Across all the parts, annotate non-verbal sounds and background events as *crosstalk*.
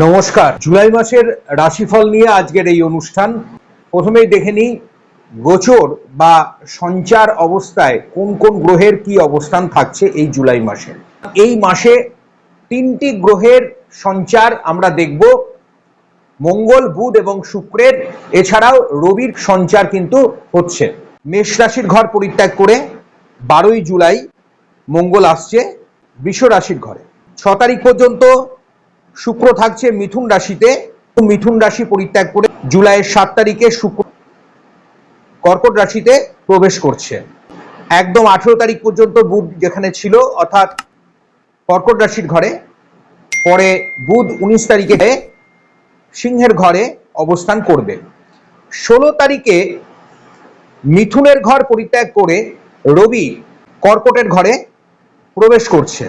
নমস্কার। জুলাই মাসের রাশিফল নিয়ে আজকের এই অনুষ্ঠান। প্রথমেই দেখে নিই, গোচর বা সঞ্চার অবস্থায় কোন কোন গ্রহের কি অবস্থান থাকছে এই জুলাই মাসে। এই মাসে তিনটি গ্রহের সঞ্চার আমরা দেখব। মঙ্গল, বুধ এবং শুক্রের। এছাড়াও রবির সঞ্চার কিন্তু হচ্ছে। মেষ রাশির ঘর পরিত্যাগ করে বারোই জুলাই মঙ্গল আসছে বৃষ রাশির ঘরে। ছ তারিখ পর্যন্ত শুক্র থাকছে মিথুন রাশিতে। মিথুন রাশি পরিত্যাগ করে জুলাইয়ের সাত তারিখে শুক্র কর্কট রাশিতে প্রবেশ করছে। একদম আঠেরো তারিখ পর্যন্ত বুধ যেখানে ছিল, অর্থাৎ কর্কট রাশির ঘরে। পরে বুধ উনিশ তারিখে সিংহের ঘরে অবস্থান করবে। ষোলো তারিখে মিথুনের ঘর পরিত্যাগ করে রবি কর্কটের ঘরে প্রবেশ করছে।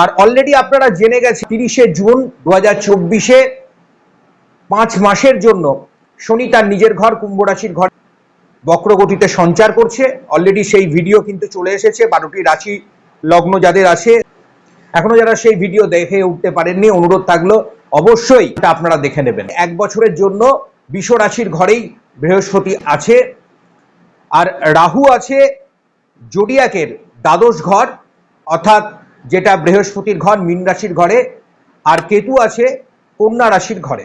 আর অলরেডি আপনারা জেনে গেছে তিরিশে জুন দু হাজার চব্বিশে পাঁচ মাসের জন্য শনি তার নিজের ঘর, কুম্ভ রাশির ঘর বক্রগতিতে সঞ্চার করছে। অলরেডি সেই ভিডিও কিন্তু চলে এসেছে, বারোটি রাশি লগ্ন যাদের আছে। এখনও যারা সেই ভিডিও দেখে উঠতে পারেননি, অনুরোধ থাকল অবশ্যই এটা আপনারা দেখে নেবেন। এক বছরের জন্য বিষ রাশির ঘরেই বৃহস্পতি আছে, আর রাহু আছে জোডিয়াকের দ্বাদশ ঘর, অর্থাৎ যেটা বৃহস্পতির ঘর, মীন রাশির ঘরে, আর কেতু আছে কন্যা রাশির ঘরে।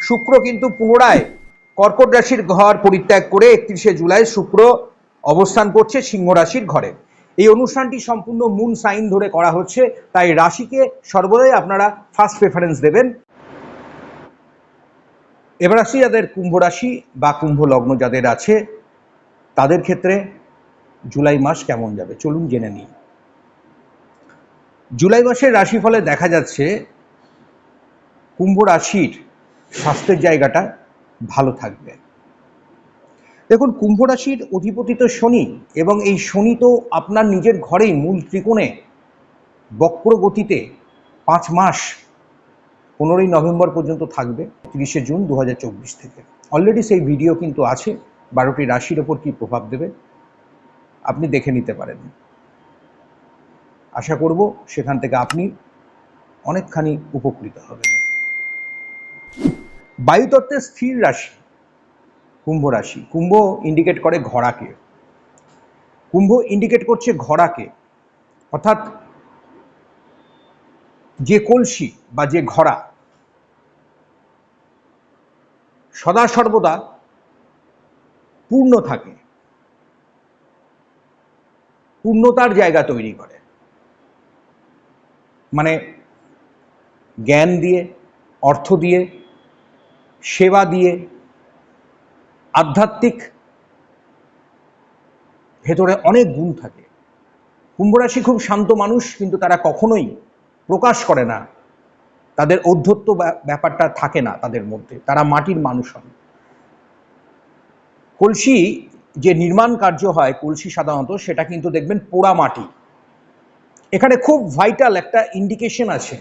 শুক্র কিন্তু পুনরায় কর্কট রাশির ঘর পরিত্যাগ করে একত্রিশে জুলাই শুক্র অবস্থান করছে সিংহ রাশির ঘরে। এই অনুষ্ঠানটি সম্পূর্ণ মুন সাইন ধরে করা হচ্ছে, তাই রাশিকে সর্বদাই আপনারা ফার্স্ট প্রেফারেন্স দেবেন। এবার আসি যাদের কুম্ভ রাশি বা কুম্ভ লগ্ন যাদের আছে, তাদের ক্ষেত্রে জুলাই মাস কেমন যাবে? চলুন জেনে নিই। জুলাই মাসের রাশিফলে দেখা যাচ্ছে কুম্ভ রাশির স্বাস্থ্যের জায়গাটা ভালো থাকবে। দেখুন, কুম্ভ রাশির অধিপতি তো শনি এবং এই শনি তো আপনার নিজের ঘরেই মূল ত্রিকোণে বক্র গতিতে পাঁচ মাস পনেরোই নভেম্বর পর্যন্ত থাকবে, তিরিশে জুন দু হাজার চব্বিশ থেকে। অলরেডি সেই ভিডিও কিন্তু আছে, বারোটি রাশির ওপর কী প্রভাব দেবে, আপনি দেখে নিতে পারেন। আশা করব সেখান থেকে আপনি অনেকখানি উপকৃত হবেন। বায়ুতত্ত্বের স্থির রাশি, কুম্ভ রাশি। কুম্ভ ইন্ডিকেট করে ঘোড়াকে। কুম্ভ ইন্ডিকেট করছে ঘোড়াকে। অর্থাৎ যে কলসি বা যে ঘোড়া সদা সর্বদা পূর্ণ থাকে। পূর্ণতার জায়গা তৈরি করে। মানে জ্ঞান দিয়ে, অর্থ দিয়ে, সেবা দিয়ে, আধ্যাত্মিক ভেতরে অনেক গুণ থাকে। কুম্ভরাশি খুব শান্ত মানুষ, কিন্তু তারা কখনোই প্রকাশ করে না। তাদের ঔদ্ধত্য ব্যাপারটা থাকে না তাদের মধ্যে। তারা মাটির মানুষ হন। কলসি যে নির্মাণ কার্য হয়, কলসি সাধারণত সেটা কিন্তু দেখবেন পোড়া মাটি। এখানে খুব ভাইটাল একটা ইন্ডিকেশন আছে।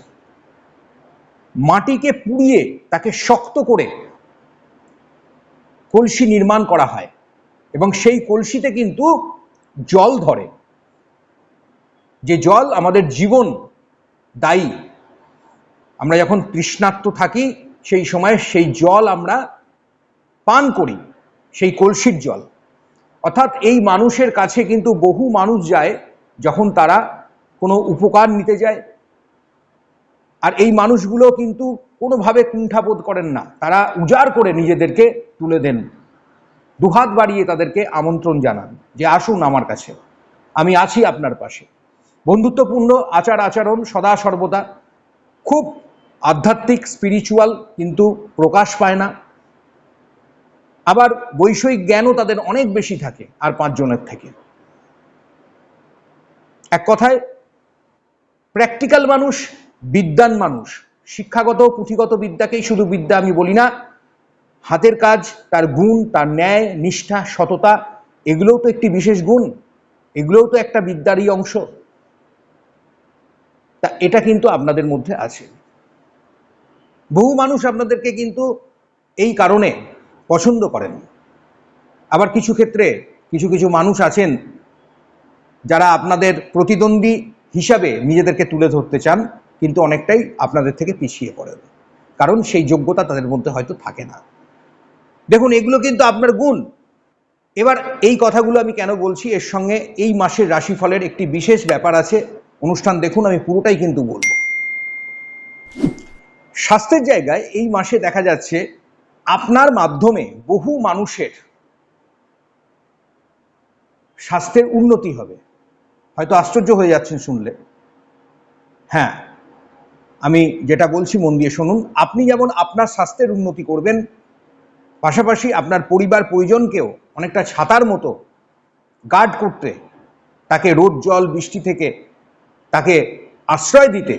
মাটিকে পুড়িয়ে তাকে শক্ত করে কলসি নির্মাণ করা হয় এবং সেই কলসিতে কিন্তু জল ধরে। যে জল আমাদের জীবন দায়ী। আমরা যখন তৃষ্ণার্ত থাকি, সেই সময় সেই জল আমরা পান করি, সেই কলসির জল। অর্থাৎ এই মানুষের কাছে কিন্তু বহু মানুষ যায় যখন তারা কোনো উপকার নিতে যায়। আর এই মানুষগুলো কিন্তু কোনোভাবে কুণ্ঠাবোধ করেন না। তারা উজাড় করে নিজেদেরকে তুলে দেন। দুহাত বাড়িয়ে তাদেরকে আমন্ত্রণ জানান যে, আসুন আমার কাছে। আমি আছি আপনার পাশে। বন্ধুত্বপূর্ণ আচার আচরণ সদা সর্বদা। খুব আধ্যাত্মিক স্পিরিচুয়াল কিন্তু প্রকাশ পায় না। আবার বৈষয়িক জ্ঞানও তাদের অনেক বেশি থাকে, আর পাঁচজনের থেকে। এক কথায় প্র্যাকটিক্যাল মানুষ বিদ্যান মানুষ। শিক্ষাগত, পুঁথিগত বিদ্যাকেই শুধু বিদ্যা আমি বলি না। হাতের কাজ, তার গুণ, তার ন্যায়, নিষ্ঠা, সততা, এগুলোও তো একটি বিশেষ গুণ। এগুলোও তো একটা বিদ্যারই অংশ। তা এটা কিন্তু আপনাদের মধ্যে আছে। বহু মানুষ আপনাদেরকে কিন্তু এই কারণে পছন্দ করেন। আবার কিছু ক্ষেত্রে কিছু কিছু মানুষ আছেন যারা আপনাদের প্রতিদ্বন্দ্বী হিসাবে নিজেদেরকে তুলে ধরতে চান, কিন্তু অনেকটাই আপনাদের থেকে পিছিয়ে পড়েন কারণ সেই যোগ্যতা তাদের মধ্যে হয়তো থাকে না। দেখুন, এগুলো কিন্তু আপনার গুণ। এবার এই কথাগুলো আমি কেন বলছি? এর সঙ্গে এই মাসের রাশিফলের একটি বিশেষ ব্যাপার আছে। অনুষ্ঠান দেখুন, আমি পুরোটাই কিন্তু বলব। স্বাস্থ্যের জায়গায় এই মাসে দেখা যাচ্ছে আপনার মাধ্যমে বহু মানুষের স্বাস্থ্যের উন্নতি হবে। হয়তো আশ্চর্য হয়ে যাচ্ছেন শুনলে। হ্যাঁ আমি যেটা বলছি মন দিয়ে শুনুন। আপনি যেমন আপনার স্বাস্থ্যের উন্নতি করবেন, পাশাপাশি আপনার পরিবার পরিজনকেও অনেকটা ছাতার মতো গার্ড করতে, তাকে রোদ, জল, বৃষ্টি থেকে তাকে আশ্রয় দিতে,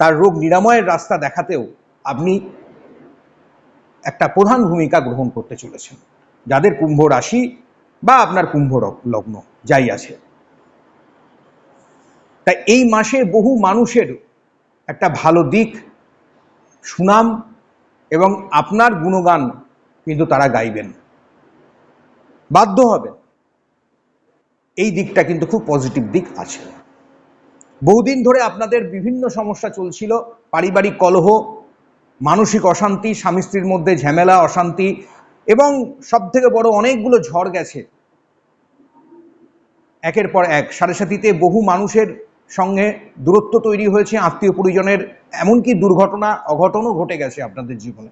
তার রোগ নিরাময়ের রাস্তা দেখাতেও আপনি একটা প্রধান ভূমিকা গ্রহণ করতে চলেছেন। যাদের কুম্ভ রাশি বা আপনার কুম্ভ লগ্ন যাই আছে। তাই এই মাসে বহু মানুষের একটা ভালো দিক, সুনাম এবং আপনার গুণগান কিন্তু তারা গাইবেন। বাধ্য হবেন। এই দিকটা কিন্তু খুব পজিটিভ দিক আছে। বহুদিন ধরে আপনাদের বিভিন্ন সমস্যা চলছিল, পারিবারিক কলহ, মানসিক অশান্তি স্বামী স্ত্রীর মধ্যে ঝামেলা, অশান্তি এবং সব থেকে বড় অনেকগুলো ঝড় গেছে। একের পর এক, সাড়ে সাথীতে বহু মানুষের সঙ্গে দূরত্ব তৈরি হয়েছে, আত্মীয় পরিজনের, এমনকি দুর্ঘটনা, অঘটনও ঘটে গেছে আপনাদের জীবনে।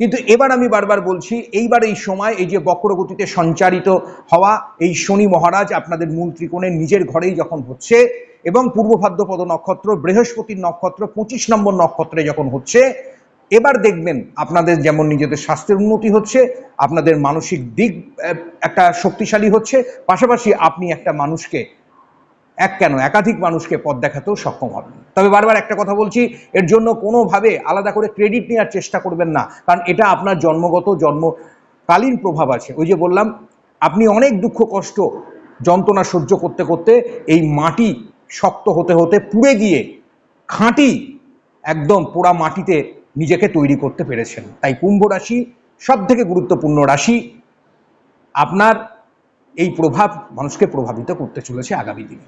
কিন্তু এবার আমি বারবার বলছি, এইবার এই সময়, এই যে বক্রগতিতে সঞ্চারিত হওয়া এই শনি মহারাজ আপনাদের মূল ত্রিকোণের নিজের ঘরেই যখন হচ্ছে এবং পূর্ব ভাদ্রপদ নক্ষত্র, বৃহস্পতির নক্ষত্র, পঁচিশ নম্বর নক্ষত্রে যখন হচ্ছে এবার দেখবেন আপনাদের যেমন নিজেদের স্বাস্থ্যের উন্নতি হচ্ছে, আপনাদের মানসিক দিক একটা শক্তিশালী হচ্ছে, পাশাপাশি আপনি একটা মানুষকে, এক কেন, একাধিক মানুষকে পথ দেখাতেও সক্ষম হবেন। তবে বারবার একটা কথা বলছি, এর জন্য কোনোভাবে আলাদা করে ক্রেডিট নেওয়ার চেষ্টা করবেন না, কারণ এটা আপনার জন্মগত, জন্মকালীন প্রভাব আছে। ওই যে বললাম, আপনি অনেক দুঃখ, কষ্ট, যন্ত্রণা সহ্য করতে করতে এই মাটি শক্ত হতে হতে পুড়ে গিয়ে, খাঁটি, একদম পোড়া মাটিতে নিজেকে তৈরি করতে পেরেছেন। তাই কুম্ভ রাশি সব থেকে গুরুত্বপূর্ণ রাশি। আপনার এই প্রভাব মানুষকে প্রভাবিত করতে চলেছে আগামী দিনে।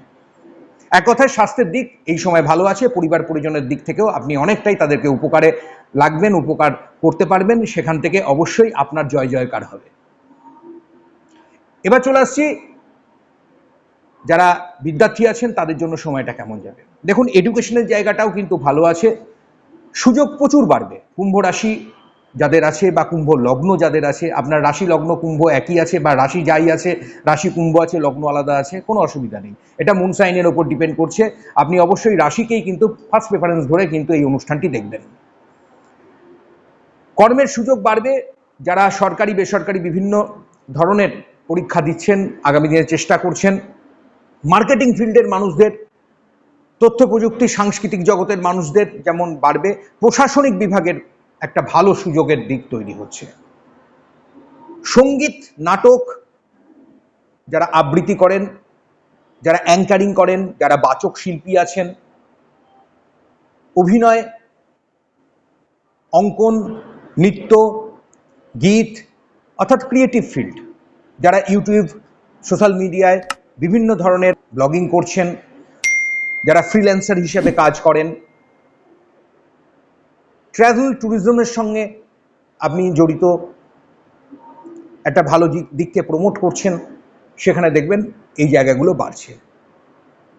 এক কথায় স্বাস্থ্যের দিক এই সময় ভালো আছে, পরিবার পরিজনের দিক থেকেও আপনি অনেকটাই তাদেরকে উপকারে লাগবেন, উপকার করতে পারবেন। সেখান থেকে অবশ্যই আপনার জয় জয়কার হবে। এবার চলে আসছি, যারা বিদ্যার্থী আছেন তাদের জন্য সময়টা কেমন যাবে? দেখুন এডুকেশনের জায়গাটাও কিন্তু ভালো আছে। সুযোগ প্রচুর বাড়বে। কুম্ভ রাশি যাদের আছে বা কুম্ভ লগ্ন যাদের আছে, আপনার রাশি লগ্ন কুম্ভ একই আছে বা রাশি যাই আছে, রাশি কুম্ভ আছে, লগ্ন আলাদা আছে, কোনো অসুবিধা নেই। এটা মুন সাইনের ওপর ডিপেন্ড করছে। আপনি অবশ্যই রাশিকেই কিন্তু ফার্স্ট প্রেফারেন্স ধরে কিন্তু এই অনুষ্ঠানটি দেখবেন। কর্মের সুযোগ বাড়বে। যারা সরকারি, বেসরকারি বিভিন্ন ধরনের পরীক্ষা দিচ্ছেন, আগামী দিনে চেষ্টা করছেন মার্কেটিং ফিল্ডের মানুষদের তথ্য প্রযুক্তি, সাংস্কৃতিক জগতের মানুষদের যেমন বাড়বে, প্রশাসনিক বিভাগের একটা ভালো সুযোগের দিক তৈরি হচ্ছে। সংগীত, নাটক যারা আবৃত্তি করেন, যারা অ্যাঙ্কারিং করেন, যারা বাচক শিল্পী আছেন, অভিনয়, অঙ্কন, নৃত্য, গীত, অর্থাৎ ক্রিয়েটিভ ফিল্ড যারা ইউটিউব সোশ্যাল মিডিয়ায় বিভিন্ন ধরনের ব্লগিং করছেন যারা ফ্রিল্যান্সার হিসেবে কাজ করেন ট্রাভেল ট্যুরিজমের সঙ্গে আপনি জড়িত, একটা ভালো দিক- দিককে প্রমোট করছেন, সেখানে দেখবেন এই জায়গাগুলো বাড়ছে।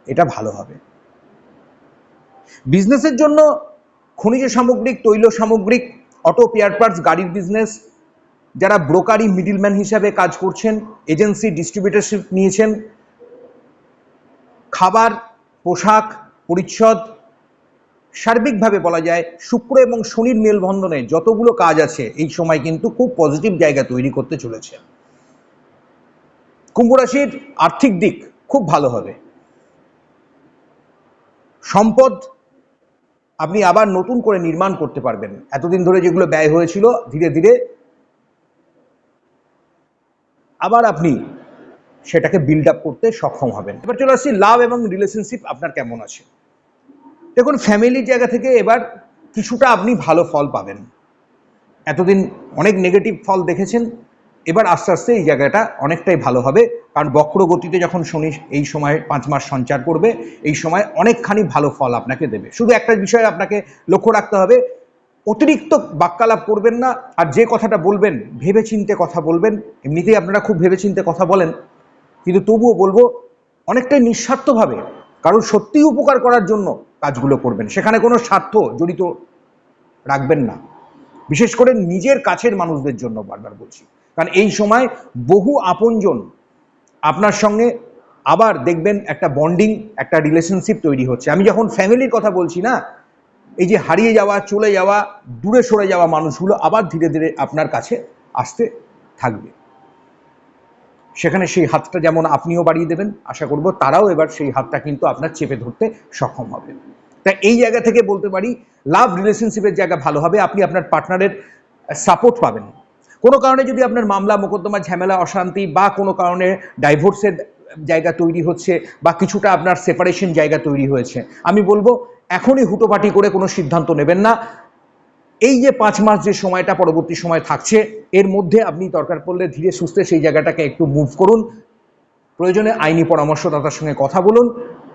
এটা ভালো হবে। বিজনেসের জন্য খনিজ সামগ্রিক, তৈল সামগ্রিক অটো পেয়ার পার্টস গাড়ির বিজনেস যারা ব্রোকারি মিডিলম্যান হিসাবে কাজ করছেন এজেন্সি ডিস্ট্রিবিউটারশিপ নিয়েছেন, খাবার পোশাক, পরিচ্ছদ, সার্বিকভাবে বলা যায় শুক্র এবং শনির মেলবন্ধনে যতগুলো কাজ আছে, এই সময় কিন্তু খুব পজিটিভ জায়গা তৈরি করতে চলেছে। কুম্ভ রাশির আর্থিক দিক খুব ভালো হবে। সম্পদ আপনি আবার নতুন করে নির্মাণ করতে পারবেন। এতদিন ধরে যেগুলো ব্যয় হয়েছিল, ধীরে ধীরে আবার আপনি সেটাকে বিল্ড আপ করতে সক্ষম হবেন। এবার চলে আসছি লাভ এবং রিলেশনশিপ আপনার কেমন আছে? দেখুন ফ্যামিলির জায়গা থেকে এবার কিছুটা আপনি ভালো ফল পাবেন। এতদিন অনেক নেগেটিভ ফল দেখেছেন, এবার আস্তে আস্তে এই জায়গাটা অনেকটাই ভালো হবে। কারণ বক্র গতিতে যখন শনি এই সময় পাঁচ মাস সঞ্চার করবে, এই সময় অনেকখানি ভালো ফল আপনাকে দেবে। শুধু একটা বিষয় আপনাকে লক্ষ্য রাখতে হবে, অতিরিক্ত বাক্যালাপ করবেন না, আর যে কথাটা বলবেন, ভেবেচিন্তে কথা বলবেন, এমনিতেই আপনারা খুব ভেবেচিন্তে কথা বলেন কিন্তু তবুও বলব, অনেকটাই নিঃস্বার্থভাবে কারণ সত্যিই উপকার করার জন্য কাজগুলো করবেন। সেখানে কোনো স্বার্থ জড়িত রাখবেন না। বিশেষ করে নিজের কাছের মানুষদের জন্য বারবার বলছি। কারণ এই সময় বহু আপনজন আপনার সঙ্গে আবার দেখবেন একটা বন্ডিং একটা রিলেশনশিপ তৈরি হচ্ছে। আমি যখন ফ্যামিলির কথা বলছি না, এই যে হারিয়ে যাওয়া, চলে যাওয়া, দূরে সরে যাওয়া মানুষগুলো আবার ধীরে ধীরে আপনার কাছে আসতে থাকবে। সেখানে সেই হাতটা যেমন আপনিও বাড়িয়ে দেবেন, আশা করব তারাও এবার সেই হাতটা কিন্তু আপনার চেপে ধরতে সক্ষম হবে। তা এই জায়গা থেকে বলতে পারি লাভ রিলেশনশিপের জায়গা ভালো হবে, আপনি আপনার পার্টনারের সাপোর্ট পাবেন। কোনো কারণে যদি আপনার মামলা, মোকদ্দমা, ঝামেলা, অশান্তি বা কোনো কারণে ডাইভোর্সের জায়গা তৈরি হচ্ছে বা কিছুটা আপনার সেপারেশন জায়গা তৈরি হয়েছে, আমি বলব এখনই হুটোপাটি করে কোনো সিদ্ধান্ত নেবেন না। এই যে পাঁচ মাস যে সময়টা পরবর্তী সময় থাকছে, এর মধ্যে আপনি দরকার পড়লে ধীরে সুস্থে সেই জায়গাটাকে একটু মুভ করুন। প্রয়োজনে আইনি পরামর্শদাতার সঙ্গে কথা বলুন।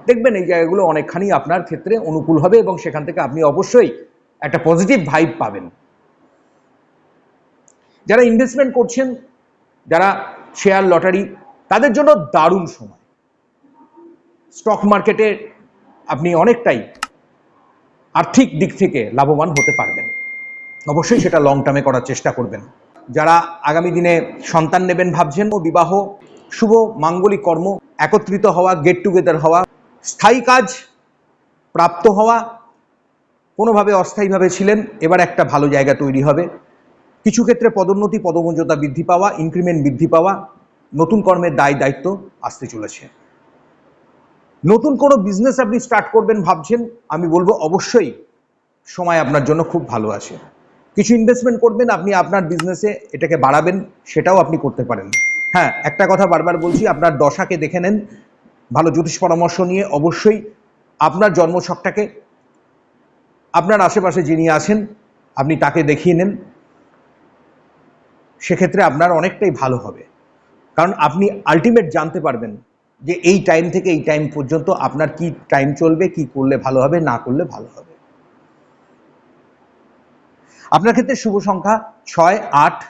দেখবেন এই জায়গাগুলো অনেকখানি আপনার ক্ষেত্রে অনুকূল হবে এবং সেখান থেকে আপনি অবশ্যই একটা পজিটিভ ভাইব পাবেন। যারা ইনভেস্টমেন্ট করছেন, যারা শেয়ার লটারি তাদের জন্য দারুণ সময়। স্টক মার্কেটে আপনি অনেকটাই আর্থিক দিক থেকে লাভবান হতে পারবেন। অবশ্যই সেটা লং টার্মে করার চেষ্টা করবেন। যারা আগামী দিনে সন্তান নেবেন ভাবছেন ও বিবাহ, শুভ, মাঙ্গলিক কর্ম, একত্রিত হওয়া গেট টুগেদার হওয়া, স্থায়ী কাজ, প্রাপ্ত হওয়া, কোনোভাবে অস্থায়ীভাবে ছিলেন, এবার একটা ভালো জায়গা তৈরি হবে। কিছু ক্ষেত্রে পদোন্নতি, পদমর্যাদা বৃদ্ধি পাওয়া ইনক্রিমেন্ট বৃদ্ধি পাওয়া, নতুন কর্মের দায় দায়িত্ব আসতে চলেছে। নতুন কোনো বিজনেস আপনি স্টার্ট করবেন ভাবছেন, আমি বলব অবশ্যই সময় আপনার জন্য খুব ভালো আছে। কিছু ইনভেস্টমেন্ট করবেন, আপনি আপনার বিজনেসে এটাকে বাড়াবেন, সেটাও আপনি করতে পারেন। হ্যাঁ একটা কথা বারবার বলছি, আপনার দশাকে দেখে নেন, ভালো জ্যোতিষ পরামর্শ নিয়ে অবশ্যই আপনার জন্মছকটাকে, আপনার আশেপাশে যিনি আছেন, আপনি তাকে দেখিয়ে নেন। সেক্ষেত্রে আপনার অনেকটাই ভালো হবে। কারণ আপনি আলটিমেট জানতে পারবেন যে এই টাইম থেকে এই টাইম পর্যন্ত আপনার কি টাইম চলবে, কি করলে ভালো হবে, না করলে ভালো হবে। আপনার ক্ষেত্রে শুভ সংখ্যা ছয়, আট।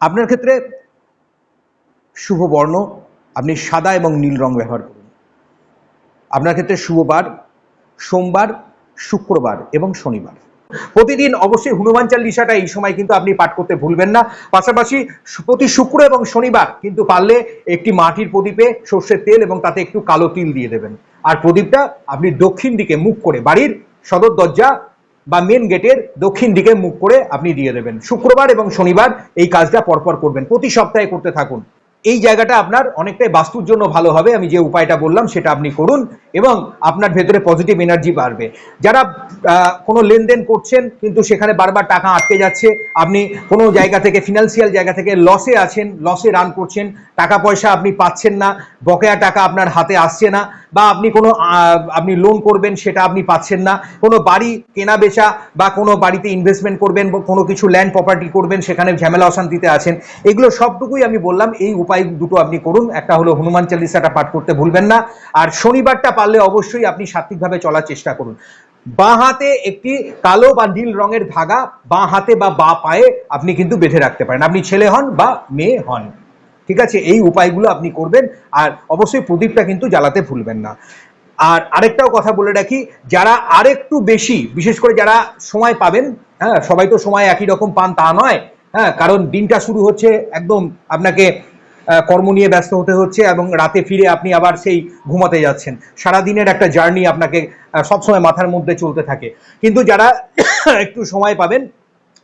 আপনার ক্ষেত্রে শুভ বর্ণ, আপনি সাদা এবং নীল রং ব্যবহার করুন। আপনার ক্ষেত্রে শুভবার, সোমবার, শুক্রবার এবং শনিবার। প্রতিদিন অবশ্যই হনুমান চালিশাটা এই সময় কিন্তু আপনি পাঠ করতে ভুলবেন না। পাশাপাশি প্রতি শুক্র এবং শনিবার কিন্তু পারলে একটি মাটির প্রদীপে সর্ষের তেল এবং তাতে একটু কালো তিল দিয়ে দেবেন। আর প্রদীপটা আপনি দক্ষিণ দিকে মুখ করে বাড়ির সদর দরজা বা মেন গেটের দক্ষিণ দিকে মুখ করে আপনি দিয়ে দেবেন। শুক্রবার এবং শনিবার এই কাজটা পরপর করবেন। প্রতি সপ্তাহে করতে থাকুন। এই জায়গাটা আপনার অনেকটাই বাস্তুর জন্য ভালো হবে, আমি যে উপায়টা বললাম সেটা আপনি করুন এবং আপনার ভেতরে পজিটিভ এনার্জি বাড়বে। যারা কোনো লেনদেন করছেন কিন্তু সেখানে বারবার টাকা আটকে যাচ্ছে, আপনি কোনো জায়গা থেকে ফিনান্সিয়াল জায়গা থেকে লসে আছেন লসে রান করছেন, টাকা পয়সা আপনি পাচ্ছেন না, বকেয়া টাকা আপনার হাতে আসছে না বা আপনি কোনো আপনি লোন করবেন সেটা আপনি পাচ্ছেন না। কোনো বাড়ি কেনা বেচা বা কোনো বাড়িতে ইনভেস্টমেন্ট করবেন কোনো কিছু ল্যান্ড প্রপার্টি করবেন, সেখানে ঝামেলা অশান্তিতে আছেন। এগুলো সবটুকুই আমি বললাম, এই উপায় দুটো আপনি করুন। একটা হলো হনুমান চালিসাটা পাঠ করতে ভুলবেন না। আর শনিবারটা পারলে অবশ্যই আপনি সাত্বিকভাবে চলার চেষ্টা করুন। বাঁ হাতে একটি কালো বা নীল রঙের ধাগা, বাঁ হাতে বা বাঁ পায়ে আপনি কিন্তু বেঁধে রাখতে পারেন। আপনি ছেলে হন বা মেয়ে হন। ঠিক আছে? এই উপায়গুলো আপনি করবেন আর অবশ্যই প্রদীপটা কিন্তু জ্বালাতে ভুলবেন না। আর আরেকটাও কথা বলে রাখি, যারা আরেকটু বেশি, বিশেষ করে যারা সময় পাবেন হ্যাঁ সবাই তো সময় একই রকম পান, তা নয় হ্যাঁ কারণ দিনটা শুরু হচ্ছে একদম আপনাকে কর্ম নিয়ে ব্যস্ত হতে হচ্ছে এবং রাতে ফিরে আপনি আবার সেই ঘুমাতে যাচ্ছেন। সারা দিনের একটা জার্নি আপনাকে সবসময় মাথার মধ্যে চলতে থাকে। কিন্তু যারা *coughs* একটু সময় পাবেন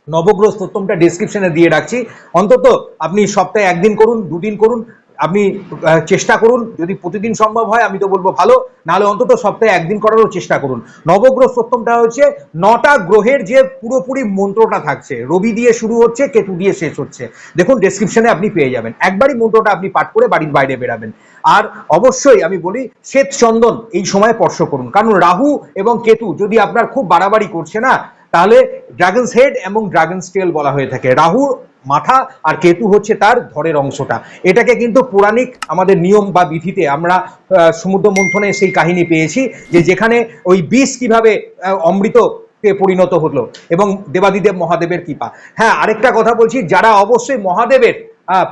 নবগ্রহ স্তোত্রমটা ডিসক্রিপশনে দিয়ে রাখছি। অন্তত আপনি সপ্তাহে একদিন করুন, দুদিন করুন, আপনি চেষ্টা করুন। যদি প্রতিদিন সম্ভব হয়, আমি তো বলব ভালো। নাহলে অন্তত সপ্তাহে একদিন করারও চেষ্টা করুন। নবগ্রহ সপ্তমটা হচ্ছে, নটা গ্রহের যে পুরোপুরি মন্ত্রটা থাকছে, রবি দিয়ে শুরু হচ্ছে, কেতু দিয়ে শেষ হচ্ছে। দেখুন ডেসক্রিপশনে আপনি পেয়ে যাবেন। একবারই মন্ত্রটা আপনি পাঠ করে বাড়ির বাইরে বেরাবেন। আর অবশ্যই আমি বলি শ্বেত চন্দন এই সময় স্পর্শ করুন। কারণ রাহু এবং কেতু যদি আপনার খুব বাড়াবাড়ি করছে না তাহলে ড্রাগনস হেড এবং ড্রাগনস টেল বলা হয়ে থাকে। রাহু মাথা আর কেতু হচ্ছে তার ধরের অংশটা। এটাকে কিন্তু পৌরাণিক আমাদের নিয়ম বা বিধিতে আমরা সমুদ্র মন্থনে সেই কাহিনী পেয়েছি যে যেখানে ওই বিষ কীভাবে অমৃত পরিণত হলো এবং দেবাদিদেব মহাদেবের কৃপা। হ্যাঁ আরেকটা কথা বলছি, যারা অবশ্যই মহাদেবের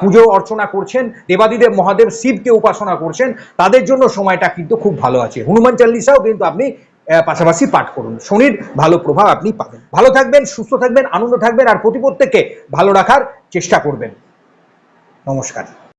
পুজো অর্চনা করছেন, দেবাদিদেব মহাদেব শিবকে উপাসনা করছেন, তাদের জন্য সময়টা কিন্তু খুব ভালো আছে। হনুমান চাল্লিশাও কিন্তু আপনি পাশাপাশি পাঠ করুন। শনির ভালো প্রভাব আপনি পাবেন। ভালো থাকবেন, সুস্থ থাকবেন, আনন্দ থাকবেন, আর প্রতি প্রত্যেককে ভালো রাখার চেষ্টা করবেন। নমস্কার।